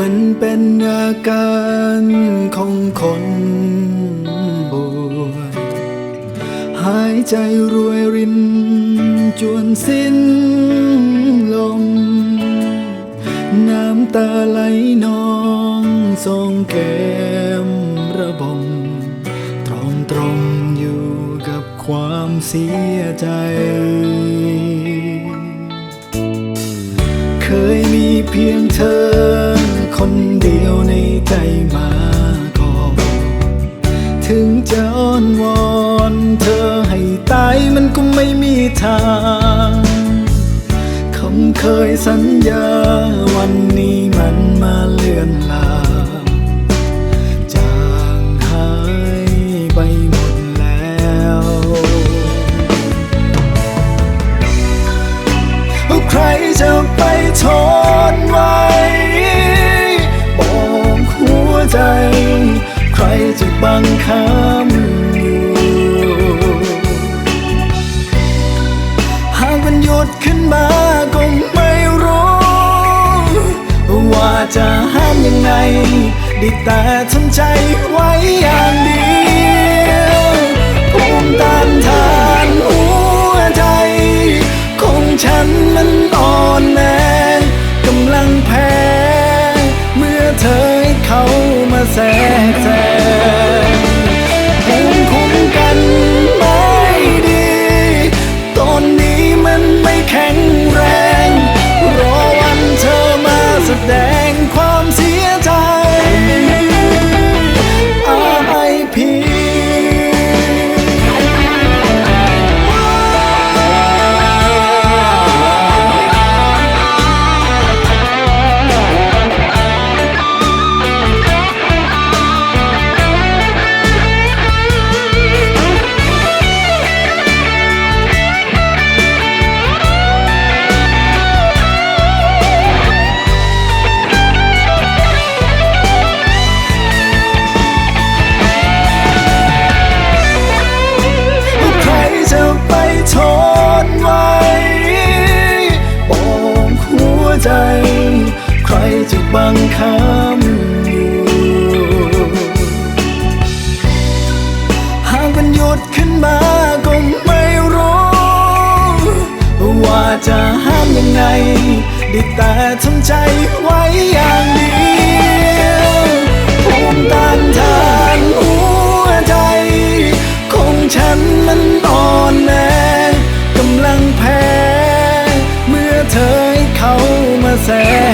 มันเป็นอาการของคนป่วยหายใจรวยริน จวนสิ้นลม น้ำตาไหลนองทรงแก้มระบม ตรอมตรมอยู่กับความเสียใจ เคยมีเพียงเธอ คนเดียวในใจมาก่อนถึงจะอ้อนวอนเธอให้ตายมันก็ไม่มีทางคำเคยสัญญาวันนี้มันมาเลือนลา บังคับอยู่ หากมันหยุดขึ้นมาก็ไม่รู้ ว่าจะห้ามยังไงได้แต่ทำใจไว้ ใครจะบังคับอยู่ หากมันหยุดขึ้นมาก็ไม่รู้ ว่าจะห้ามยังไง ได้แต่ทำใจไว้อย่างเดียวภูมิต้านทานหัวใจ ของฉันมันอ่อนแอกำลังแพ้ เมื่อเธอให้เขามาแซง